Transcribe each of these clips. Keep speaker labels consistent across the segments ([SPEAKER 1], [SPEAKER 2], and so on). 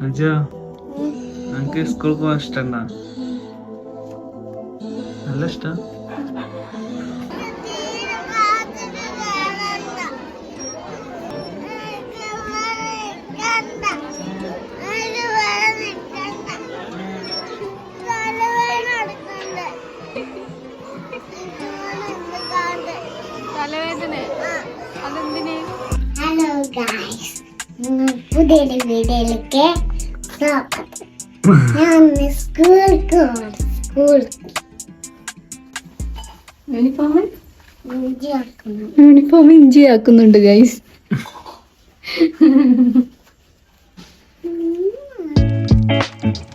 [SPEAKER 1] അജോ എനിക്ക് സ്കൂൾ പോകാൻ ഇഷ്ടണ്ട നല്ല ഇഷ്ടം?
[SPEAKER 2] ഞാൻ പോവാണ് സ്കൂളിൽ
[SPEAKER 3] യൂണിഫോം യൂണിഫോം ഇഞ്ചി ആക്കുന്നുണ്ട് ഗൈസ്
[SPEAKER 2] സൂപ്പറായ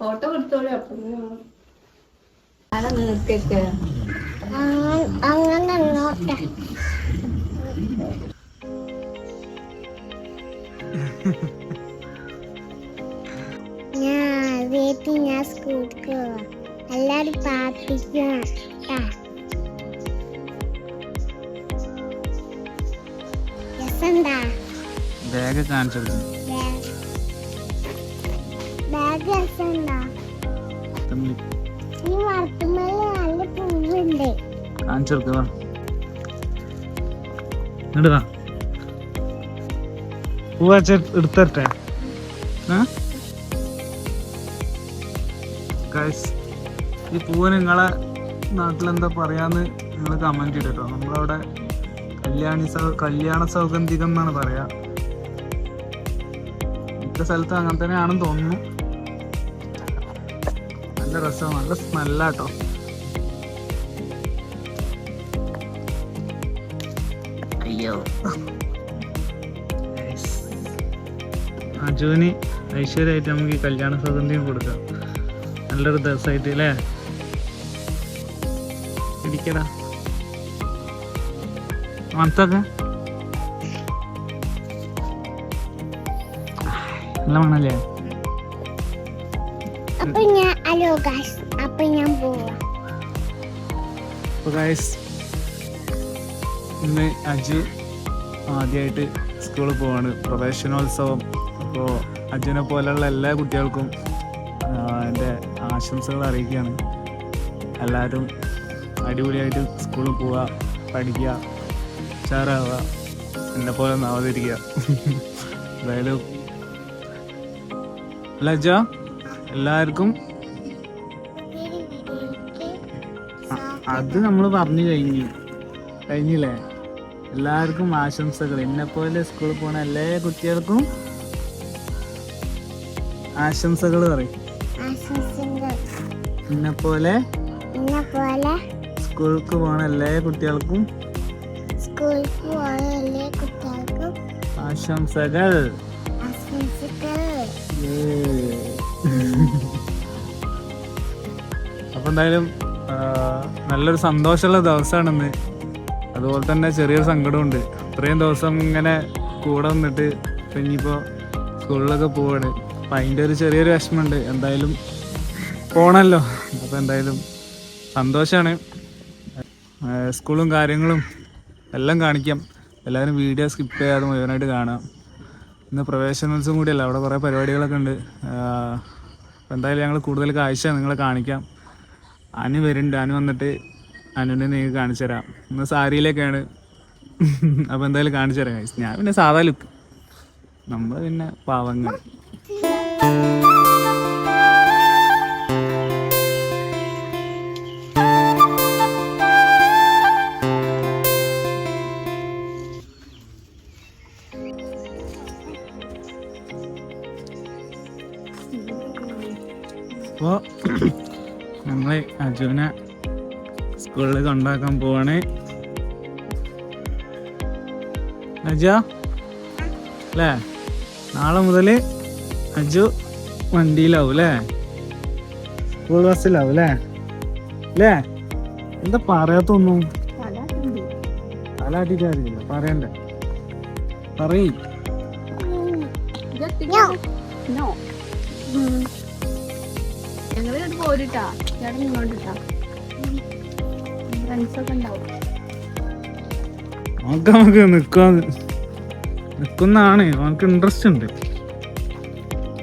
[SPEAKER 3] ഫോട്ടോ കൊടുത്തോളൂ അപ്പൊ നിങ്ങൾക്കൊക്കെ
[SPEAKER 2] അങ്ങനെ നോട്ടെ ഞാൻ വീട്ടിൽ ഞാൻ സ്കൂളിൽ പോവാം. എല്ലാരും പ്രാർത്ഥിക്കണം
[SPEAKER 1] ബാഗ് കാണിച്ചു എടുത്തരട്ടെ. ഈ പൂവ് നിങ്ങളെ നാട്ടിലെന്താ പറയാന്ന് നിങ്ങൾ കമന്റ് ചെയ്തിട്ടോ നമ്മളവിടെ കല്യാണി സൗ കല്യാണ സൗഗന്ധികം എന്നാണ് പറയാ. സ്ഥലത്തും അങ്ങനെ തന്നെയാണെന്ന് തോന്നുന്നു. നല്ല രസമാണ് നല്ല സ്മെല്ലാട്ടോ. അയ്യോ. അജുവിന് ഐശ്വര്യമായിട്ട് നമുക്ക് ഈ കല്യാണ സുഗന്ധിയും കൊടുക്കാം. നല്ലൊരു ദിവസമായിട്ട് അല്ലേ? ഇരിക്കടാ. മണത്തൊക്കെ നല്ല മണല്ലേ
[SPEAKER 2] അപ്പൊ ഞാൻ ഹലോ ഗായ്സ് അപ്പൊ ഞാൻ പോവാം
[SPEAKER 1] ഗൈസ് ഇന്ന് അജു ആദ്യമായിട്ട് സ്കൂളിൽ പോവാണ്. പ്രവേശനോത്സവം. അപ്പോൾ അജുനെ പോലെയുള്ള എല്ലാ കുട്ടികൾക്കും എന്റെ ആശംസകൾ അറിയിക്കുകയാണ്. എല്ലാവരും അടിപൊളിയായിട്ട് സ്കൂളിൽ പോവുക പഠിക്കുക ഉഷാറാവുക എന്നെ പോലെ ഒന്ന് അവതരിക്കുക എന്തായാലും. അല്ല അജ? എല്ലാവർക്കും അത് നമ്മൾ പറഞ്ഞു കഴിഞ്ഞു. കഴിഞ്ഞില്ലേ? എല്ലാവർക്കും ആശംസകൾ. എന്നെ പോലെ സ്കൂളിൽ പോണ എല്ലാ കുട്ടികൾക്കും ആശംസകൾ പറയും.
[SPEAKER 2] ആശംസകൾ.
[SPEAKER 1] എന്നെ പോലെ സ്കൂൾക്ക് പോണ എല്ലാ കുട്ടികൾക്കും
[SPEAKER 2] സ്കൂൾക്ക് പോയ എല്ലാ കുട്ടികൾക്കും
[SPEAKER 1] ആശംസകൾ.
[SPEAKER 2] ആശംസകൾ.
[SPEAKER 1] എന്തായാലും നല്ലൊരു സന്തോഷമുള്ള ദിവസമാണെന്ന്. അതുപോലെ തന്നെ ചെറിയൊരു സങ്കടമുണ്ട് ഇത്രയും ദിവസം ഇങ്ങനെ കൂടെ നിന്നിട്ട് ഇപ്പൊ ഇനിയിപ്പോ സ്കൂളിലൊക്കെ പോവാണ്. അപ്പം അതിന്റെ ഒരു ചെറിയൊരു വിഷമമുണ്ട്. എന്തായാലും പോണല്ലോ. അപ്പോൾ എന്തായാലും സന്തോഷമാണ്. സ്കൂളും കാര്യങ്ങളും എല്ലാം കാണിക്കാം. എല്ലാവരും വീഡിയോ സ്കിപ്പ് ചെയ്യാതെ മുഴുവനായിട്ട് കാണാം. ഇന്ന് പ്രവേശനോത്സവം കൂടിയല്ല? അവിടെ കുറേ പരിപാടികളൊക്കെ ഉണ്ട്. എന്തായാലും ഞങ്ങൾ കൂടുതൽ കാഴ്ച നിങ്ങളെ കാണിക്കാം. അനു വരുന്നുണ്ട്. അനു വന്നിട്ട് അനുവിനെ നിങ്ങൾക്ക് കാണിച്ചു തരാം. ഇന്ന് സാരിയിലേക്കാണ് അപ്പോൾ എന്തായാലും കാണിച്ചു തരാം ഞാൻ പിന്നെ സാധാ ലുക്ക് നമ്മൾ പിന്നെ പാവങ്ങൾ. സ്കൂളിൽ കൊണ്ടാക്കാൻ പോവാണ്. അജ? അല്ലേ? നാളെ മുതൽ അജു വണ്ടിയിലാവും അല്ലേ? സ്കൂൾ ബസ്സിലാവും അല്ലേ? അല്ലേ? എന്താ പറയാത്തൊന്നും? തലാട്ടിട്ടായിരിക്കില്ല പറയണ്ടേ? പറയ്.
[SPEAKER 3] ഞങ്ങൾ പോരിട്ടാ. ചേട്ടൻ ഇങ്ങോട്ടിട്ടാ ഉണ്ടാവും
[SPEAKER 1] നമുക്ക് നമുക്ക് നിൽക്കാൻ നിൽക്കുന്നതാണ്. അവനക്ക് ഇൻട്രസ്റ്റ് ഉണ്ട്.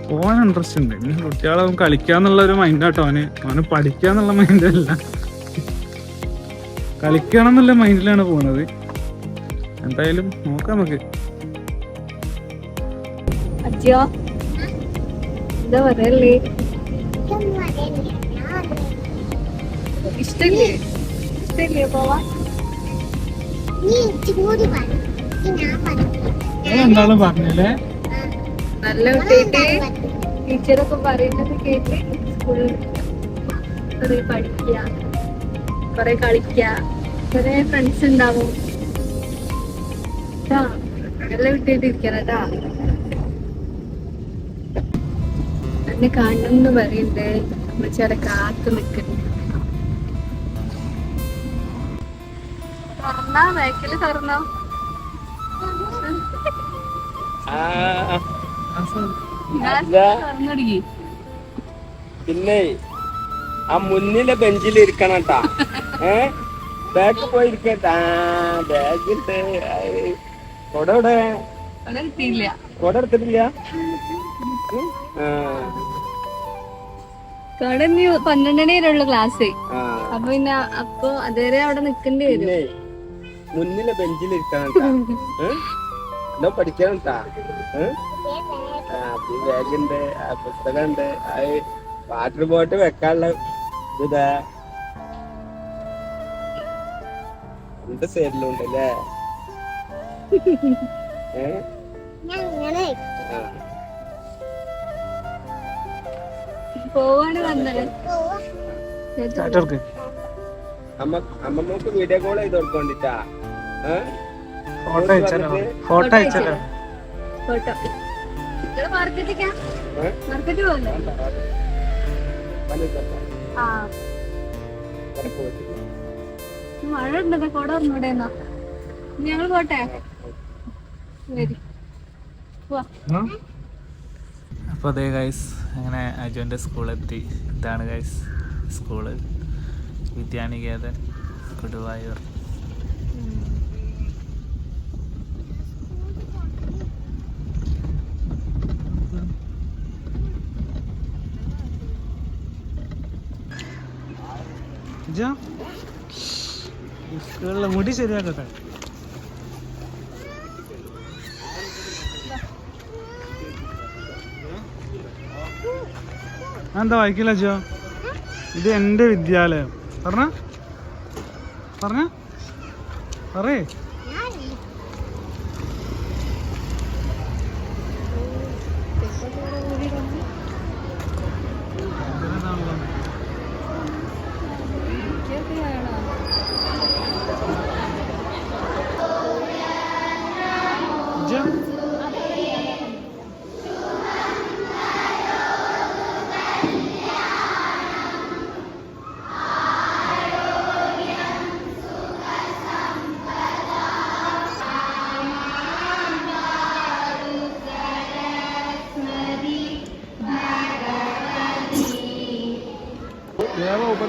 [SPEAKER 1] പോകാൻ ഇൻട്രസ്റ്റ് ഉണ്ട്. കുട്ടികളെ അവൻ കളിക്കാന്നുള്ള ഒരു മൈൻഡാട്ടോ അവന്. അവന് പഠിക്കാന്നുള്ള മൈൻഡല്ല കളിക്കണം എന്നുള്ള മൈൻഡിലാണ് പോണത്. എന്തായാലും നോക്കാം നമുക്ക്.
[SPEAKER 3] ഇഷ്ടല്ലേ? ഇഷ്ടല്ലേ പോവാ
[SPEAKER 2] നീ ചൂട് പറഞ്ഞു ഞാൻ പറഞ്ഞു
[SPEAKER 1] എന്താളും പറഞ്ഞല്ലേ?
[SPEAKER 3] നല്ല കുട്ടിയിട്ട് ടീച്ചറൊക്കെ പറയുന്നത് കേട്ട് സ്കൂളിൽ കുറെ പഠിക്കുക കുറെ കളിക്കുക കുറെ ഫ്രണ്ട്സ് ഉണ്ടാവും. നല്ല കുട്ടിയായിട്ട് ഇരിക്കണം കേട്ടാ എന്നെ കാണണം എന്ന് പറയുന്നുണ്ട്. അമ്മച്ചേടെ കാത്തു നിൽക്കുന്നു തുറന്നോ
[SPEAKER 4] പിന്നെ ആ മുന്നിലെ ബെഞ്ചിൽ ഇരിക്കണം കേട്ടാ ഏ? ബാക്ക് പോയി ഇരിക്കട്ട ബാഗ് കൊട ഇവിടെ എടുത്തിട്ടില്ല?
[SPEAKER 3] ക്ലാസ്. അപ്പൊ പിന്നെ അപ്പൊ അതുവരെ അവിടെ നിക്കേണ്ടി വരും.
[SPEAKER 4] മുന്നിലെ ഏ? എല്ലാം പഠിക്കണം ട്ടാ ഏ? ആ, ഈ ബാഗുണ്ട് ആ പുസ്തകമുണ്ട്. അത് വാട്ടർ ബോട്ടിൽ വെക്കാനുള്ള ഇതാ. എന്റെ സൈഡിലും ഉണ്ടല്ലേ അമ്മമ്മക്ക് വീഡിയോ കോൾ ചെയ്ത് കൊടുക്കണ്ടിട്ടാ?
[SPEAKER 1] ഫോട്ടോ അയച്ചാലോ? ഫോട്ടോ അയച്ചാലോ?
[SPEAKER 3] ഫോട്ടോ? മാർക്കറ്റ്? ആ. മഴ ഉണ്ടത് കൊട ഒന്നൂടെന്നാ ഞങ്ങൾ പോട്ടെ? ശരി. വാ
[SPEAKER 1] അപ്പോൾ അതേ ഗൈസ് അങ്ങനെ അജുവിന്റെ സ്കൂളെത്തി ഇതാണ് ഗൈസ് സ്കൂൾ വിദ്യാനികേതൻ കൊടുവായൂർ സ്കൂളിലെ മുടി ശരിയാക്കട്ടെ. എന്താ വായിക്കില്ല ജോ ഇത് എന്റെ വിദ്യാലയം. പറഞ്ഞ? പറഞ്ഞ? പറയേ.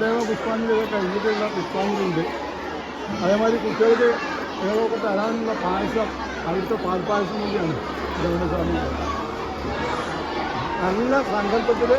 [SPEAKER 5] ദേവ ഉപദേവ പുഷ്പാഞ്ജലി കഴിഞ്ഞിട്ടുള്ള പുഷ്പാഞ്ജലിയുണ്ട്. അതേമാതിരി കുട്ടികൾക്ക് ഏതൊക്കെ തരാനുള്ള പായസം അവിടുത്തെ പാൽപ്പായസം കൂടിയാണ് ദേവസ്വാമി നല്ല സങ്കല്പത്തിൽ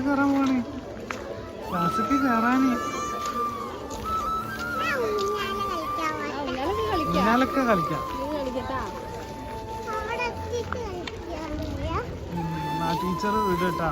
[SPEAKER 1] ക്ലാസ് കയറാൻ പോവാണ്. ക്ലാസ്സിക്ക് കയറാന്. ഊഞ്ഞാലൊക്കെ കളിക്കാം. ആ ടീച്ചർ വിടട്ടാ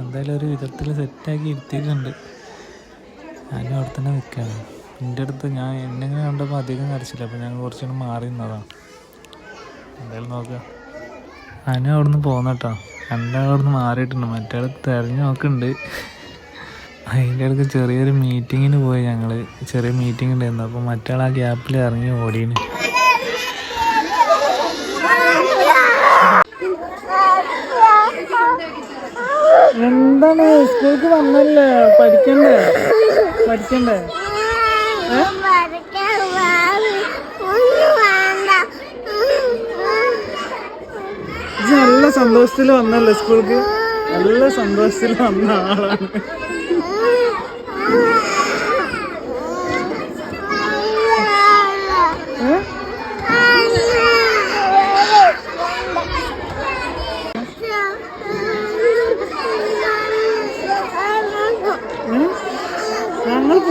[SPEAKER 1] എന്തായാലും ഒരു വിധത്തിൽ സെറ്റാക്കി ഇരുത്തിയിട്ടുണ്ട്. ഞാനും അവിടെ തന്നെ നിൽക്കുകയാണ് എന്റെ അടുത്ത് ഞാൻ എന്നെങ്ങനെ കണ്ടപ്പോൾ അധികം കരച്ചില്ല അപ്പോൾ ഞങ്ങൾ കുറച്ചുകൂടി മാറി നിന്നതാണ് എന്തായാലും നോക്കുക അനു അവിടെ നിന്ന് പോന്നട്ടോ എന്റെ അവിടെ നിന്ന് മാറിയിട്ടുണ്ട്. മറ്റേ തിരഞ്ഞു നോക്കുന്നുണ്ട്. അതിന്റെ അടുത്ത് ചെറിയൊരു മീറ്റിങ്ങിന് പോയി ഞങ്ങൾ ചെറിയ മീറ്റിംഗ് ഉണ്ടായിരുന്നു. അപ്പോൾ മറ്റാൾ ആ ഗ്യാപ്പിൽ ഇറങ്ങി ഓടീന്. എന്താണ്? സ്കൂൾക്ക് വന്നല്ലേ? പഠിക്കണ്ടേ? പഠിക്കണ്ടേ? നല്ല സന്തോഷത്തിൽ വന്നല്ലേ സ്കൂൾക്ക് നല്ല സന്തോഷത്തിൽ വന്ന ആളാണ്.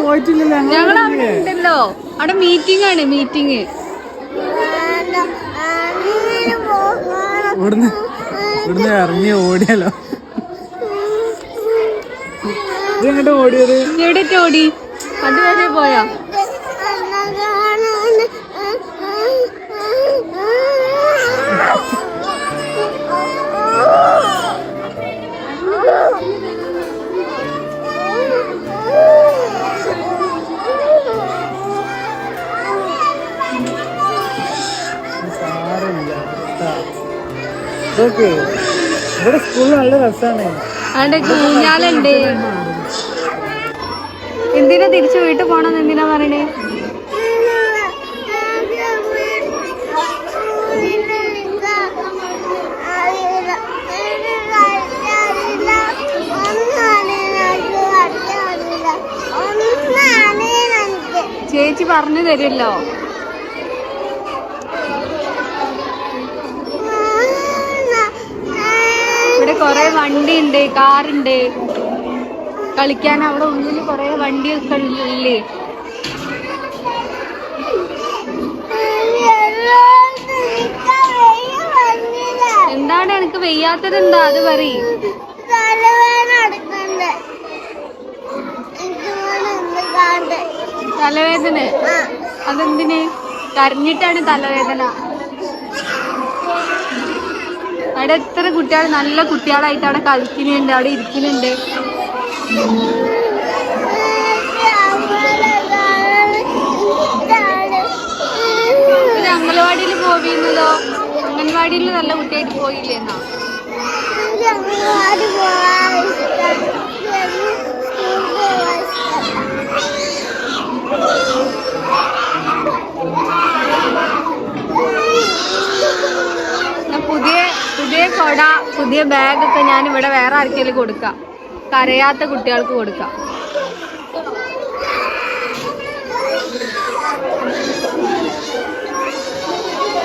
[SPEAKER 1] പോയിട്ടില്ലല്ലോ ഞങ്ങൾ
[SPEAKER 3] അവിടെ ഉണ്ടല്ലോ. അവിടെ മീറ്റിംഗ് ആണ് മീറ്റിംഗ്
[SPEAKER 1] ഇവിടുന്ന് ഇവിടുന്ന് ഇറങ്ങി ഓടിയല്ലോ ഇതെങ്ങോട്ട് ഓടിയത്?
[SPEAKER 3] എവിടെ ഓടി അതുവരെ പോയാ?
[SPEAKER 1] ഇതൊക്കെ ഇവിടെ സ്കൂളിൽ നല്ല രസമാണ്
[SPEAKER 3] അവിടെ ഊഞ്ഞാലുണ്ട്. എന്തിനാ തിരിച്ചു വീട്ടിൽ പോണെന്ന് എന്തിനാ പറയണേ? ചേച്ചി പറഞ്ഞു തരുമല്ലോ കൊറേ വണ്ടി ഉണ്ട് കാറുണ്ട്. കളിക്കാൻ അവിടെ ഉള്ളിൽ കൊറേ വണ്ടിയൊക്കെ ഇല്ലേ എന്താണ് എനിക്ക് വെയ്യാത്തത് എന്താ അത് പറയ്.
[SPEAKER 2] തലവേദന.
[SPEAKER 3] അതെന്തിന്? കരഞ്ഞിട്ടാണ് തലവേദന. അവിടെ എത്ര കുട്ടികൾ നല്ല കുട്ടികളായിട്ട് അവിടെ കളിക്കുന്നുണ്ട് അവിടെ ഇരിക്കുന്നുണ്ട്. അംഗൻവാടിയിൽ പോയിരുന്നതോ അംഗൻവാടിയിൽ നല്ല കുട്ടിയായിട്ട് പോയില്ലേന്നാ?
[SPEAKER 2] അങ്ങോട്ട്
[SPEAKER 3] കൊട പുതിയ ബാഗൊക്കെ ഞാൻ ഇവിടെ വേറെ ആർക്കെങ്കിലും കൊടുക്കാം. കരയാത്ത കുട്ടികൾക്ക് കൊടുക്കാം.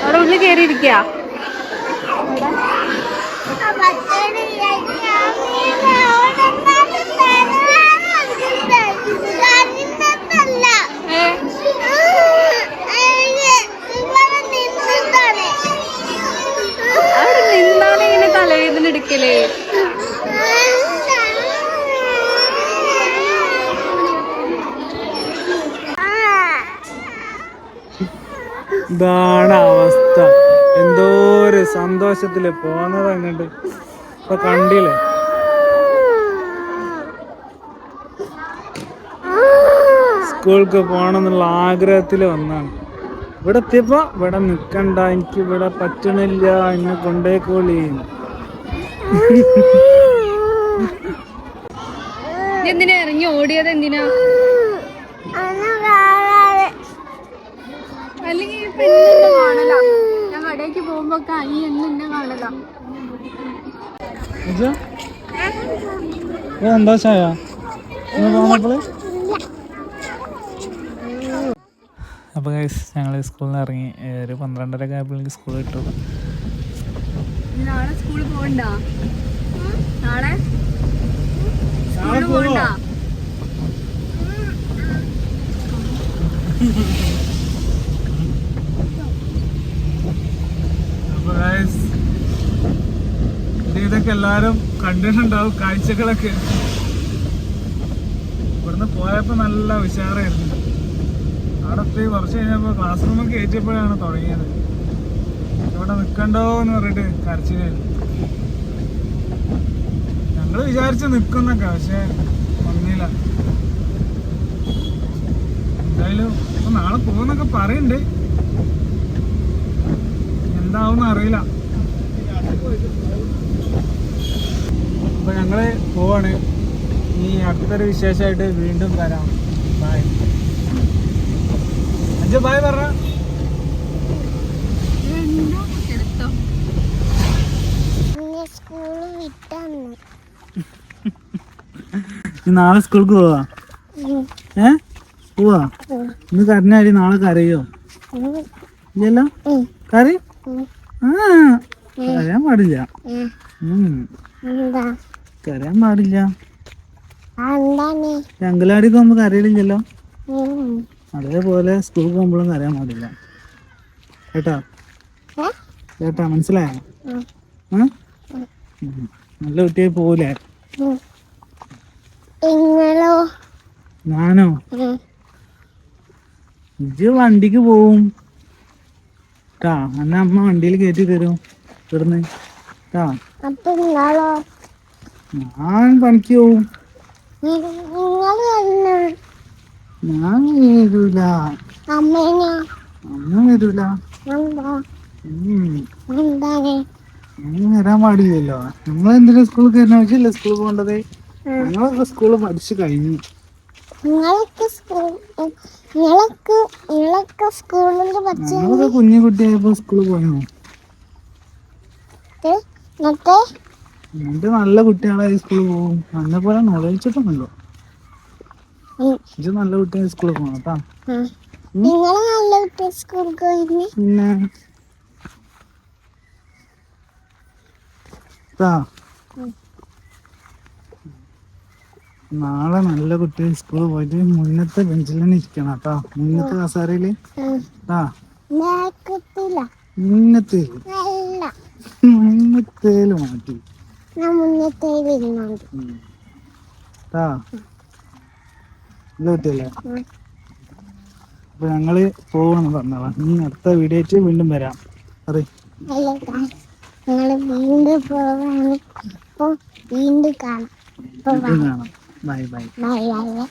[SPEAKER 3] അവിടെ ഉള്ളിൽ കയറിയിരിക്കുക
[SPEAKER 1] ഇതാണ് അവസ്ഥ എന്തോ ഒരു സന്തോഷത്തിൽ പോന്നത് അങ്ങോട്ട്. ഇപ്പൊ കണ്ടില്ലേ? സ്കൂൾക്ക് പോകണം എന്നുള്ള ആഗ്രഹത്തിൽ വന്നാണ്. ഇവിടെ എത്തിയപ്പോ ഇവിടെ നിക്കണ്ട എനിക്ക് ഇവിടെ പറ്റണില്ല എന്നെ കൊണ്ടേക്കോളി.
[SPEAKER 3] എന്തിനാ ഇറങ്ങി ഓടിയത് എന്തിനാ? അല്ലെങ്കിൽ കാണല. ഞാൻ കടയ്ക്ക് പോകുമ്പോ ഒക്കെ ഈ എന്ന് എന്നെ കാണല.
[SPEAKER 1] സന്തോഷായ പോന്നപ്പോൾ അപ്പോൾ ഗൈസ് ഞങ്ങൾ സ്കൂളിൽ നിന്ന് ഇറങ്ങി. ഒരു പന്ത്രണ്ടര ആയപ്പോഴേക്ക് സ്കൂൾ കിട്ടും
[SPEAKER 3] നാളെ സ്കൂളിൽ പോകണ്ട നാളെ? സ്കൂളിൽ പോകണ്ട
[SPEAKER 1] അപ്പോൾ ഗൈസ് ഇതൊക്കെ കണ്ടീഷൻ കണ്ടിട്ടുണ്ടാവും കാഴ്ചകളൊക്കെ. ഇവിടുന്ന് പോയപ്പോ നല്ല ഉഷാറായിരുന്നു. അവിടെ എത്തി കുറച്ച് കഴിഞ്ഞപ്പോ ക്ലാസ് റൂമിൽ കയറ്റിയപ്പോഴാണ് തുടങ്ങിയത്. ഇവിടെ നിക്കണ്ടോ എന്ന് പറഞ്ഞിട്ട് കരച്ചിലായിരുന്നു ഞങ്ങൾ വിചാരിച്ച് നിക്കുന്നൊക്കെ പക്ഷെ വന്നില്ല എന്തായാലും ഇപ്പൊ നാളെ പോകുന്നൊക്കെ പറയണ്ട്. എന്താവും അറിയില്ല. അപ്പൊ ഞങ്ങൾ പോവാണ്. ഇനി അടുത്തൊരു വിശേഷമായിട്ട് വീണ്ടും വരാം. ബായ് അഞ്ചു ബായ്
[SPEAKER 2] പറ
[SPEAKER 1] നാളെ സ്കൂൾക്ക് പോവാ? ഏ? പോവാ? ഇന്ന് കരഞ്ഞാടി നാളെ കരയോ? ഇല്ലല്ലോ? കറി ആ കരയാൻ പാടില്ല. ഉം.
[SPEAKER 2] എന്താ
[SPEAKER 1] കരയാൻ പാടില്ല. അങ്കലാടിക്ക് പോകുമ്പോ കരയില്ലല്ലോ
[SPEAKER 2] ഉം.
[SPEAKER 1] അതേപോലെ സ്കൂളിൽ പോകുമ്പോഴും കരയാൻ പാടില്ല. കേട്ടാ? കേട്ടാ? മനസ്സിലായോ. നല്ല കുട്ടിയായി പോവില്ലേ ഞാനോ? ഇജ് വണ്ടിക്ക് പോവും. കേട്ടാ അന്ന അമ്മ വണ്ടിയിൽ കയറ്റി തരും. ഇവിടുന്ന്. ട്ടാ.
[SPEAKER 2] അപ്പൊ നിങ്ങളോ?
[SPEAKER 1] ഞാൻ പണിക്ക് പോവും ഞാൻ വരൂല അമ്മ വരൂല വരാൻ പാടില്ലല്ലോ. നമ്മൾ എന്തിനാ സ്കൂളിൽ കയറുന്ന? ആവശ്യമില്ല സ്കൂളിൽ പോകേണ്ടത്. ഞങ്ങളൊക്കെ സ്കൂളിൽ പഠിച്ചു കഴിഞ്ഞു. ഞങ്ങളൊക്കെ കുഞ്ഞു കുട്ടിയായപ്പോ സ്കൂളിൽ പോയിരുന്നു
[SPEAKER 2] എന്നിട്ട്
[SPEAKER 1] നല്ല കുട്ടികളായി സ്കൂളിൽ പോകും. നല്ല പോലെ നോളജിച്ചിട്ടൊന്നുമല്ലോ ഇത് നല്ല കുട്ടിയെ സ്കൂളിൽ പോകണം കേട്ടാ പിന്നെ. നാളെ നല്ല കുട്ടികൾ സ്കൂളിൽ പോയിട്ട് മുന്നത്തെ ബെഞ്ചിൽ തന്നെ ഇരിക്കണം കേട്ടോ മുന്നത്തെ കസാരയിൽ
[SPEAKER 2] മുന്നത്തേൽ.
[SPEAKER 1] മുന്നത്തേൽ മാറ്റി.
[SPEAKER 2] ഞാൻ മുന്നത്തെ ഇരുന്നുണ്ട്
[SPEAKER 1] ആ
[SPEAKER 2] ഉം.
[SPEAKER 1] അപ്പൊ ഞങ്ങൾ പോവാന്ന് പറഞ്ഞോളാം ഇനി അടുത്ത വീഡിയോ ആയിട്ട് വീണ്ടും വരാം. അറി
[SPEAKER 2] നിങ്ങൾ വീണ്ടും പോവാണ്.
[SPEAKER 1] വീണ്ടും കാണാം. ബൈ. Bye
[SPEAKER 2] bye bye.